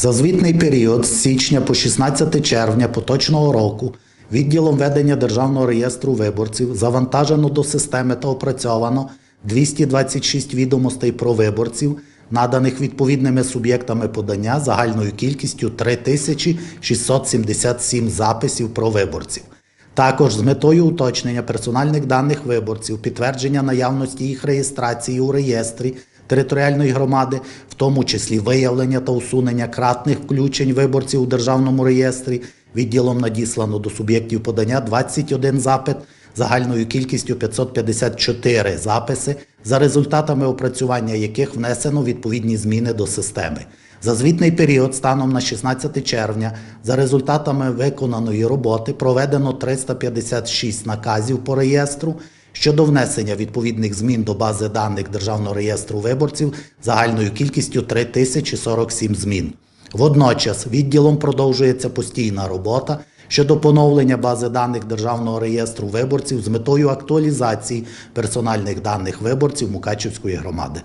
За звітний період з січня по 16 червня поточного року відділом ведення Державного реєстру виборців завантажено до системи та опрацьовано 226 відомостей про виборців, наданих відповідними суб'єктами подання загальною кількістю 3677 записів про виборців. Також з метою уточнення персональних даних виборців, підтвердження наявності їх реєстрації у реєстрі територіальної громади, в тому числі виявлення та усунення кратних включень виборців у державному реєстрі, відділом надіслано до суб'єктів подання 21 запит загальною кількістю 554 записи, за результатами опрацювання яких внесено відповідні зміни до системи. За звітний період станом на 16 червня за результатами виконаної роботи проведено 356 наказів по реєстру щодо внесення відповідних змін до бази даних Державного реєстру виборців загальною кількістю 3047 змін. Водночас відділом продовжується постійна робота щодо поновлення бази даних Державного реєстру виборців з метою актуалізації персональних даних виборців Мукачівської громади.